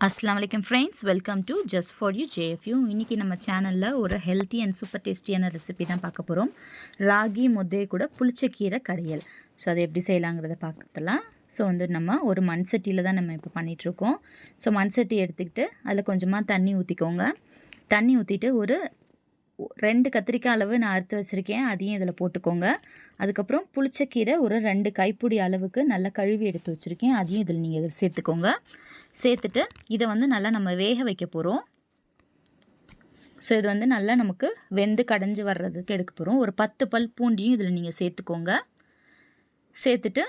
அஸ்லாம் வலைக்கம் friends welcome to just for you JFU இன்றைக்கி நம்ம சேனலில் ஒரு ஹெல்த்தி அண்ட் சூப்பர் டேஸ்டியான ரெசிபி தான் பார்க்க போகிறோம் ராகி முத்தையை கூட புளிச்சக்கீரை கடையல். ஸோ அதை எப்படி செய்யலாங்கிறத பார்க்கலாம். ஸோ வந்து நம்ம ஒரு மண் சட்டியில் தான் நம்ம இப்போ பண்ணிகிட்ருக்கோம் ஸோ மண் சட்டி எடுத்துக்கிட்டு அதில் கொஞ்சமாக தண்ணி ஊற்றிக்கோங்க தண்ணி ஊற்றிட்டு ஒரு ரெண்டு கத்திரிக்காய் அளவு நான் அறுத்து வச்சுருக்கேன். அதையும் இதில் போட்டுக்கோங்க. அதுக்கப்புறம் புளிச்சக்கீரை ஒரு ரெண்டு கைப்பிடி அளவுக்கு நல்லா கழுவி எடுத்து வச்சுருக்கேன். அதையும் இதில் நீங்கள் இதில் சேர்த்துக்கோங்க. சேர்த்துட்டு இதை வந்து நல்லா நம்ம வேக வைக்க போகிறோம் ஸோ இது வந்து நல்லா நமக்கு வெந்து கடைஞ்சி வர்றதுக்கு எடுக்க போகிறோம் ஒரு பத்து பல் பூண்டியும் இதில் நீங்கள் சேர்த்துக்கோங்க. சேர்த்துட்டு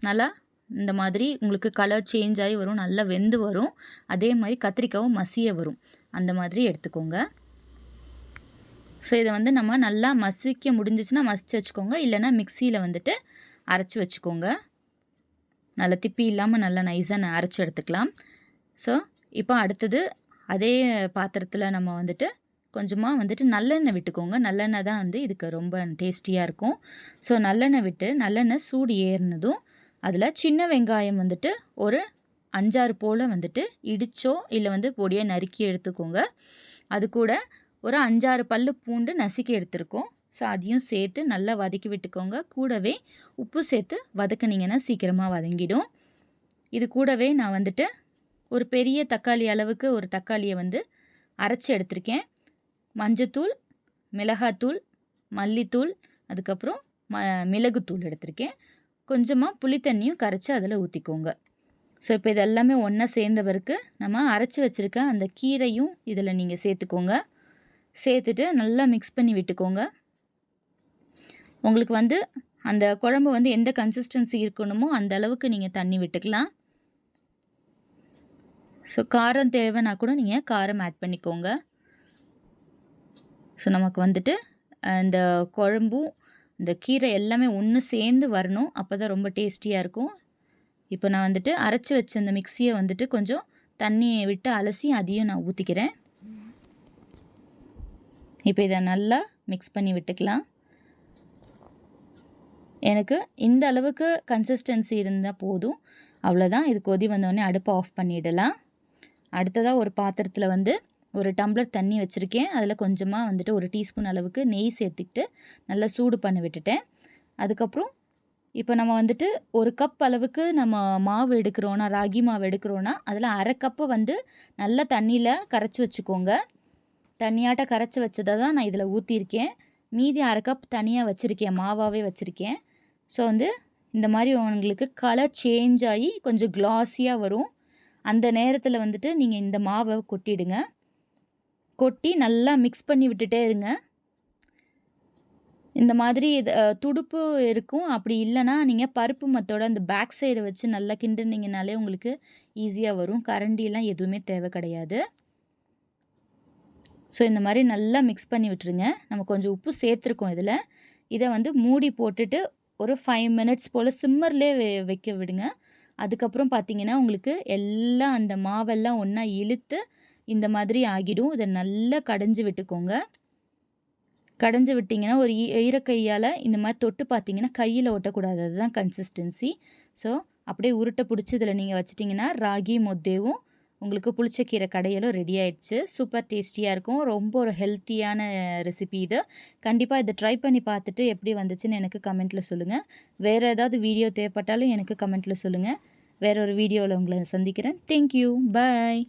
நல்லா இந்த மாதிரி உங்களுக்கு கலர் சேஞ்ச் ஆகி வரும். நல்லா வெந்து வரும். அதே மாதிரி கத்திரிக்காவும் மசிய வரும். அந்த மாதிரி எடுத்துக்கோங்க. ஸோ இதை வந்து நம்ம நல்லா மசிக்க முடிஞ்சிச்சுன்னா மசித்து வச்சுக்கோங்க. இல்லைனா மிக்சியில் வந்துட்டு அரைச்சி வச்சுக்கோங்க. நல்லா திப்பி இல்லாமல் நல்லா நைஸாக அரைச்சி எடுத்துக்கலாம். ஸோ இப்போ அடுத்தது அதே பாத்திரத்தில் நம்ம வந்துட்டு கொஞ்சமாக வந்துட்டு நல்லெண்ணெய் விட்டுக்கோங்க. நல்லெண்ணெய் தான் வந்து இதுக்கு ரொம்ப டேஸ்டியாக இருக்கும். ஸோ நல்லெண்ணெய் விட்டு நல்லெண்ணெய் சூடு ஏறினதும் அதில் சின்ன வெங்காயம் வந்துட்டு ஒரு அஞ்சாறு போல் வந்துட்டு இடித்தோ இல்லை வந்து பொடியாக நறுக்கி எடுத்துக்கோங்க. அது கூட ஒரு அஞ்சாறு பல் பூண்டு நசுக்கி எடுத்துருக்கோம். ஸோ அதையும் சேர்த்து நல்லா வதக்கி விட்டுக்கோங்க. கூடவே உப்பு சேர்த்து வதக்குனிங்கன்னா சீக்கிரமாக வதங்கிடும். இது கூடவே நான் வந்துட்டு ஒரு பெரிய தக்காளி அளவுக்கு ஒரு தக்காளியை வந்து அரைச்சி எடுத்திருக்கேன். மஞ்சத்தூள் மிளகாத்தூள் மல்லித்தூள் அதுக்கப்புறம் ம மிளகுத்தூள் எடுத்திருக்கேன். கொஞ்சமாக புளித்தண்ணியும் கரைச்சி அதில் ஊற்றிக்கோங்க ஸோ இப்போ இதெல்லாமே ஒன்றா சேர்ந்த பிறகு நம்ம அரைச்சி வச்சுருக்க அந்த கீரையும் இதில் நீங்கள் சேர்த்துக்கோங்க. சேர்த்துட்டு நல்லா மிக்ஸ் பண்ணி விட்டுக்கோங்க. உங்களுக்கு வந்து அந்த குழம்பு வந்து எந்த கன்சிஸ்டன்சி இருக்கணுமோ அந்த அளவுக்கு நீங்கள் தண்ணி விட்டுக்கலாம். ஸோ காரம் தேவைன்னா கூட நீங்கள் காரம் ஆட் பண்ணிக்கோங்க. ஸோ நமக்கு வந்துட்டு இந்த குழம்பும் இந்த கீரை எல்லாமே ஒன்று சேர்ந்து வரணும். அப்போ தான் ரொம்ப டேஸ்டியாக இருக்கும். இப்போ நான் வந்துட்டு அரைச்சி வச்ச அந்த மிக்சியை வந்துட்டு கொஞ்சம் தண்ணியை விட்டு அலசி அதையும் நான் ஊற்றிக்கிறேன் இப்போ இதை நல்லா மிக்ஸ் பண்ணி விட்டுக்கலாம். எனக்கு இந்த அளவுக்கு கன்சிஸ்டன்சி இருந்தால் போதும். அவ்வளோதான் இது கொதி வந்தோடனே அடுப்பை ஆஃப் பண்ணிடலாம். அடுத்ததாக ஒரு பாத்திரத்தில் வந்து ஒரு டம்ளர் தண்ணி வச்சுருக்கேன். அதில் கொஞ்சமாக வந்துட்டு ஒரு டீஸ்பூன் அளவுக்கு நெய் சேர்த்துக்கிட்டு நல்லா சூடு பண்ணி விட்டுட்டேன். அதுக்கப்புறம் இப்போ நம்ம வந்துட்டு ஒரு கப் அளவுக்கு நம்ம மாவு எடுக்கிறோன்னா ராகி மாவு எடுக்கிறோன்னா அதில் அரை கப்பு வந்து நல்ல தண்ணியில் கரைச்சி வச்சுக்கோங்க. தனியாட்ட கரைச்சி வச்சதை தான் நான் இதில் ஊற்றிருக்கேன் மீதி அரை கப் தனியாக வச்சுருக்கேன் மாவாகவே வச்சுருக்கேன். ஸோ வந்து இந்த மாதிரி உங்களுக்கு கலர் சேஞ்ச் ஆகி கொஞ்சம் க்ளாஸியாக வரும். அந்த நேரத்தில் வந்துட்டு நீங்கள் இந்த மாவை கொட்டிடுங்க. கொட்டி நல்லா மிக்ஸ் பண்ணி விட்டுட்டே இருங்க. இந்த மாதிரி துடுப்பு இருக்கும். அப்படி இல்லைன்னா நீங்கள் பருப்பு மத்தோட அந்த பேக் சைடை வச்சு நல்லா கிண்டுனீங்கனாலே உங்களுக்கு ஈஸியாக வரும். கரண்டிலாம் எதுவுமே தேவை கிடையாது. ஸோ இந்த மாதிரி நல்லா மிக்ஸ் பண்ணி விட்டுருங்க. நம்ம கொஞ்சம் உப்பு சேர்த்துருக்கோம் இதில். இதை வந்து மூடி போட்டுட்டு ஒரு ஃபைவ் மினிட்ஸ் போல் சிம்மர்லேயே வைக்க விடுங்க. அதுக்கப்புறம் பார்த்தீங்கன்னா உங்களுக்கு எல்லாம் அந்த மாவெல்லாம் ஒன்றா இழுத்து இந்த மாதிரி ஆகிடும். இதை நல்லா கடைஞ்சி விட்டுக்கோங்க. கடைஞ்சி விட்டிங்கன்னா ஒரு ஈரக்கையால் இந்த மாதிரி தொட்டு பார்த்தீங்கன்னா கையில் ஒட்டக்கூடாது. அதுதான் கன்சிஸ்டன்சி ஸோ அப்படியே உருட்டை பிடிச்சி இதில் நீங்கள் வச்சிட்டிங்கன்னா ராகி மொத்தேவும் உங்களுக்கு புளிச்சக்கீரை கடையலும் ரெடி ஆயிடுச்சு. சூப்பர் டேஸ்டியாக இருக்கும். ரொம்ப ஒரு ஹெல்த்தியான ரெசிபி இது. கண்டிப்பாக இதை ட்ரை பண்ணி பார்த்துட்டு எப்படி வந்துச்சுன்னு எனக்கு கமெண்ட்டில் சொல்லுங்கள் வேறு ஏதாவது வீடியோ தேவைப்பட்டாலும் எனக்கு கமெண்ட்டில் சொல்லுங்கள் வேற ஒரு வீடியோவில் உங்களை சந்திக்கிறேன். Thank you bye